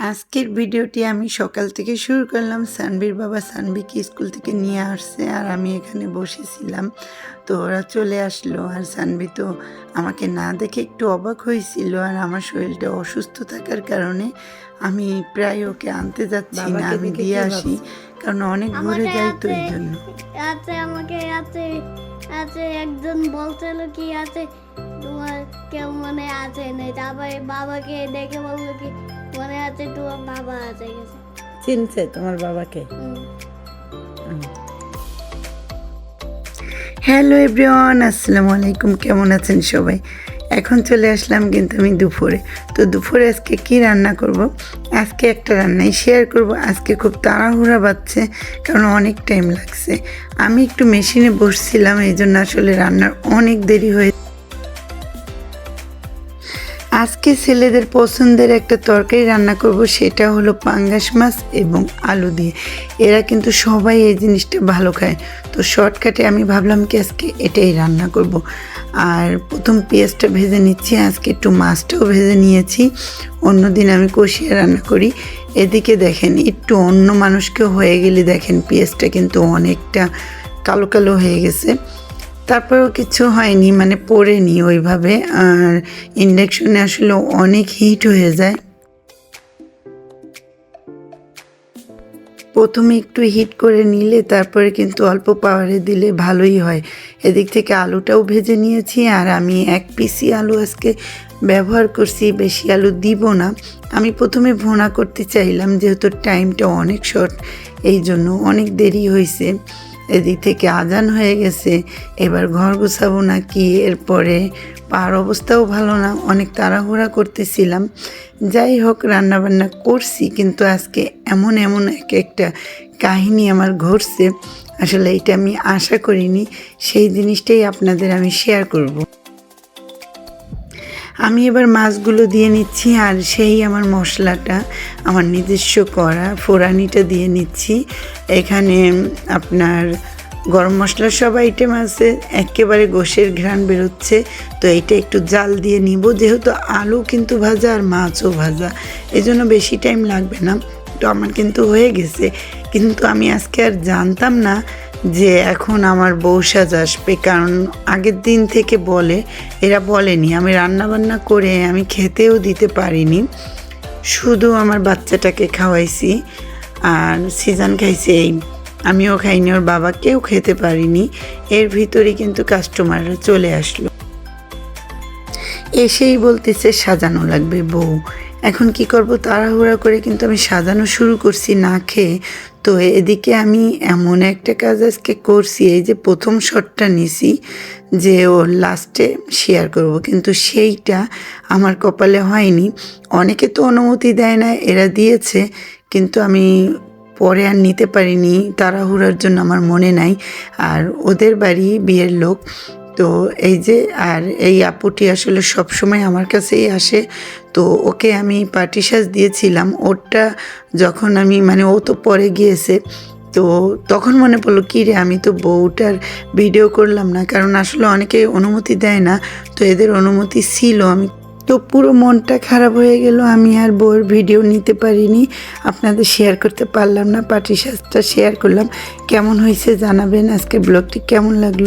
আজকের ভিডিওটি আমি সকাল থেকে শুরু করলাম। সানবির বাবা সানবিকে স্কুল থেকে নিয়ে আসছে আর আমি এখানে বসেছিলাম। তো ওরা চলে আসলো আর সানবি তো আমাকে না দেখে একটু অবাক হয়েছিল আর আমার শরীরটা অসুস্থ থাকার কারণে আমি প্রায় ওকে আনতে যাচ্ছি না আমি দিয়ে আসি। কারণ অনেক ঘুরে যাই তো এই জন্য। আছে আমাকে আছে আছে একজন বলছিল কি আছে তোমার কেউ মনে আছে নেই তারপরে বাবাকে ডেকে বলল কি মনে আছে তোমার বাবা আছে গেছে। চিনছে তোমার বাবাকে? হ্যালো এভরিওয়ান আসসালামু আলাইকুম কেমন আছেন সবাই? এখন চলে আসলাম কিন্তু আমি দুপুরে। তো দুপুরে আজকে কি রান্না করব? আজকে একটা রান্নাই শেয়ার করব। আজকে খুব তাড়াহুড়া বাচ্ছে কারণ অনেক টাইম লাগছে। আমি একটু মেশিনে বসছিলাম এই জন্য আসলে রান্নার অনেক দেরি হয়ে আজকে ছেলেদের পছন্দের একটা তরকারি রান্না করব, সেটা হলো পাঙ্গাস মাছ এবং আলু দিয়ে। এরা কিন্তু সবাই এই জিনিসটা ভালো খায়। তো শর্টকাটে আমি ভাবলাম কি আজকে এটাই রান্না করব। আর প্রথম পেঁয়াজটা ভেজে নিচ্ছি, আজকে একটু মাছটাও ভেজে নিয়েছি। অন্যদিন আমি কষিয়ে রান্না করি। এদিকে দেখেন, একটু অন্য মানুষকে হয়ে গেলে দেখেন পেঁয়াজটা কিন্তু অনেকটা কালো কালো হয়ে গেছে। তারপরেও কিছু হয়নি মানে পড়েনি ওইভাবে। আর ইন্ডাকশনে আসলে অনেক হিট হয়ে যায়। প্রথমে একটু হিট করে নিলে তারপরে কিন্তু অল্প পাওয়ারে দিলে ভালোই হয়। এদিক থেকে আলুটাও ভেজে নিয়েছি, আর আমি এক পিসি আলু আজকে ব্যবহার করছি, বেশি আলু দিব না। আমি প্রথমে ভোনা করতে চাইলাম, যেহেতু টাইমটা অনেক শর্ট এই জন্য অনেক দেরি হয়েছে এদিক থেকে আজান হয়ে গেছে। এবার ঘর গুছাবো নাকি? এরপরে পার অবস্থাও ভালো না, অনেক তাড়াহুড়া করতেছিলাম। যাই হোক, রান্নাবান্না করছি, কিন্তু আজকে এমন এমন এক একটা কাহিনী আমার ঘটছে। আসলে এটা আমি আশা করিনি, সেই জিনিসটাই আপনাদের আমি শেয়ার করব। আমি এবার মাছগুলো দিয়ে নিচ্ছি আর সেই আমার মশলাটা, আমার নিজস্ব করা ফোড়ানিটা দিয়ে নিচ্ছি। এখানে আপনার গরম মশলার সব আইটেম আছে, একেবারে গোশের ঘ্রাণ বেরোচ্ছে। তো এইটা একটু জাল দিয়ে নিব, যেহেতু আলু কিন্তু ভাজা আর মাছও ভাজা এই জন্য বেশি টাইম লাগবে না। তো আমার কিন্তু হয়ে গেছে। কিন্তু আমি আজকে আর জানতাম না যে এখন আমার বউ সাজ আসবে, কারণ আগের দিন থেকে বলে, এরা বলেনি, আমি রান্না বান্না করে আমি খেতেও দিতে পারিনি। শুধু আমার বাচ্চাটাকে খাওয়াইছি, আর সিজন খাইছে এই। আমিও খাইনি, ওর বাবাকেও খেতে পারিনি। এর ভিতরেই কিন্তু কাস্টমাররা চলে আসলো। এসেই বলতেছে, সাজানো লাগবে বউ। এখন কি করব তাড়াহুড়া করে কিন্তু আমি সাজানো শুরু করছি না খেয়ে। তো এদিকে আমি এমন একটা কাজ আজকে করছি, এই যে প্রথম শটটা নিছি যে ও লাস্টে শেয়ার করব। কিন্তু সেইটা আমার কপালে হয়নি। অনেকে তো অনুমতি দেয় না, এরা দিয়েছে, কিন্তু আমি পরে আর নিতে পারিনি, তাড়াহুড়ার জন্য আমার মনে নাই। আর ওদের বাড়ি বিয়ের লোক তো এই যে, আর এই আপুটি আসলে সব সময় আমার কাছেই আসে। তো ওকে আমি পার্টি সাজ দিয়েছিলাম। ওরটা যখন আমি মানে ও তো পরে গিয়েছে, তো তখন মনে পড়ল, কী রে, আমি তো বউটার ভিডিও করলাম না। কারণ আসলে অনেকে অনুমতি দেয় না, তো এদের অনুমতি ছিল। আমি তো পুরো মনটা খারাপ হয়ে গেল, আমি আর বউয়ের ভিডিও নিতে পারিনি। আপনাদের শেয়ার করতে পারলাম না, পার্টি সাজটা শেয়ার করলাম। কেমন হয়েছে জানাবেন? আজকে ব্লগটি কেমন লাগল?